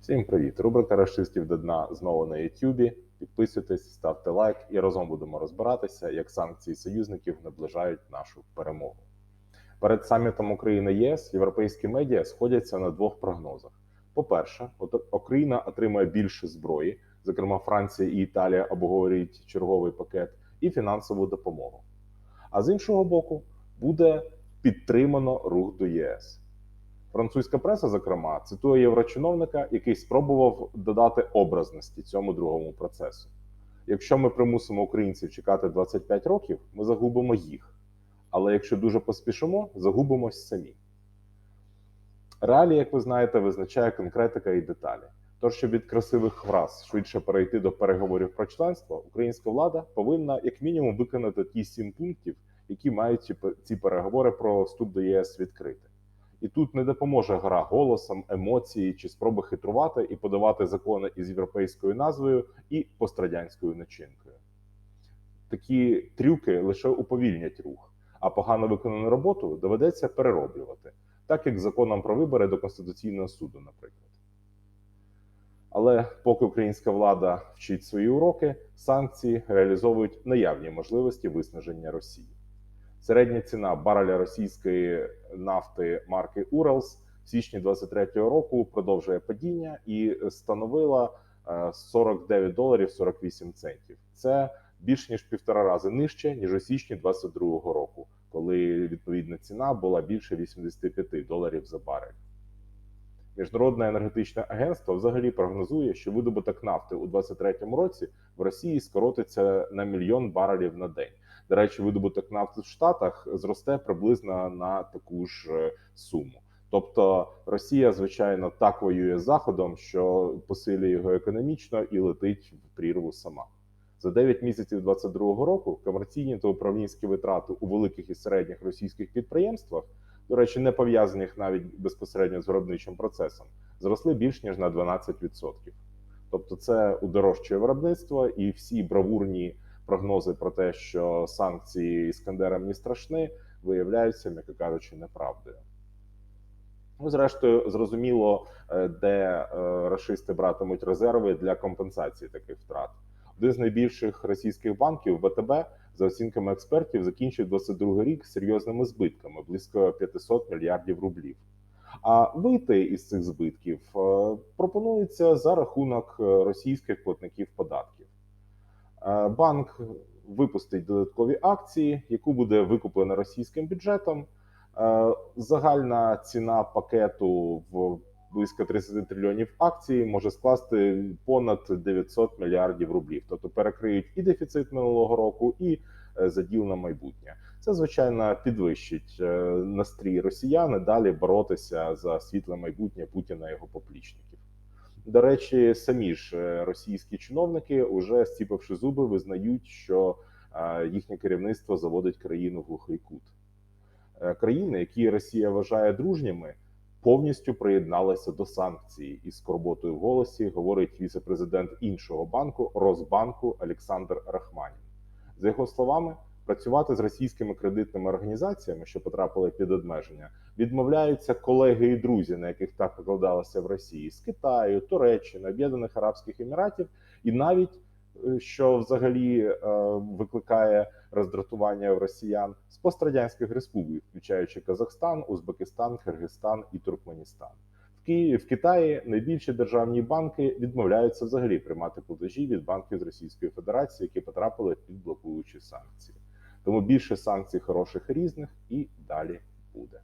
Всім привіт! Рубрика Рашистів до дна знову на Ютубі. Підписуйтесь, ставте лайк і разом будемо розбиратися, як санкції союзників наближають нашу перемогу. Перед самітом України ЄС європейські медіа сходяться на двох прогнозах: по-перше, Україна отримає більше зброї, зокрема Франція і Італія обговорюють черговий пакет і фінансову допомогу. А з іншого боку, буде підтримано рух до ЄС. Французька преса, зокрема, цитує єврочиновника, який спробував додати образності цьому другому процесу. Якщо ми примусимо українців чекати 25 років, ми загубимо їх. Але якщо дуже поспішимо, загубимось самі. Реалії, як ви знаєте, визначає конкретика і деталі. Тож, щоб від красивих фраз швидше перейти до переговорів про членство, українська влада повинна як мінімум виконати ті сім пунктів, які мають ці переговори про вступ до ЄС відкрити. І тут не допоможе гра голосом, емоції чи спроби хитрувати і подавати закони із європейською назвою і пострадянською начинкою. Такі трюки лише уповільнять рух, а погано виконану роботу доведеться перероблювати, так як законом про вибори до Конституційного суду, наприклад. Але поки українська влада вчить свої уроки, санкції реалізовують наявні можливості виснаження Росії. Середня ціна бареля російської нафти марки Уралс в січні 23-го року продовжує падіння і становила е, 49 доларів 48 центів. Це більш ніж півтора рази нижче ніж у січні 22-го року, коли відповідна ціна була більше 85 доларів за барель. Міжнародне енергетичне агентство взагалі прогнозує, що видобуток нафти у 2023 році в Росії скоротиться на мільйон барелів на день. До речі, видобуток нафти в Штатах зросте приблизно на таку ж е, суму. Тобто Росія, звичайно, так воює з Заходом, що посилює його економічно і летить в прірву сама. За 9 місяців 2022 року комерційні та управлінські витрати у великих і середніх російських підприємствах, до речі, не пов'язаних навіть безпосередньо з виробничим процесом, зросли більш ніж на 12%. Тобто, це удорожчує виробництво і всі бравурні прогнози про те, що санкції Іскандерам не страшні, виявляються, м'яко кажучи, неправдою. Ну, зрештою, зрозуміло, е, де е, рашисти братимуть резерви для компенсації таких втрат. Один з найбільших російських банків ВТБ, за оцінками експертів, закінчив 22 рік серйозними збитками близько 500 мільярдів рублів. А вийти із цих збитків е, пропонується за рахунок російських платників Банк випустить додаткові акції, яку буде викуплена російським бюджетом. Е, Загальна ціна пакету в близько 30 трильйонів акцій може скласти понад 900 мільярдів рублів. Тобто перекриють і дефіцит минулого року, і е, заділ на майбутнє. Це звичайно підвищить е, настрій росіян і далі боротися за світле майбутнє Путіна і його поплічників. До речі, самі ж е, російські чиновники, уже стіпивши зуби, визнають, що е, їхнє керівництво заводить країну в глухий кут. Е, Країни, які Росія вважає дружніми, повністю приєдналися до санкцій. І з скорботою в голосі говорить віце-президент іншого банку Росбанку Олександр Рахманін. За його словами, працювати з російськими кредитними організаціями, що потрапили під обмеження, відмовляються колеги і друзі, на яких так покладалося в Росії з Китаю, Туреччини, Об'єднаних Арабських Еміратів, і навіть е, що взагалі е, викликає роздратування росіян з пострадянських республік, включаючи Казахстан, Узбекистан, Киргизстан і Туркменістан. В Києві в Китаї найбільші державні банки відмовляються взагалі приймати платежі від банків з Російської Федерації, які потрапили під блокуючі санкції. Тому більше санкцій, хороших різних і далі буде.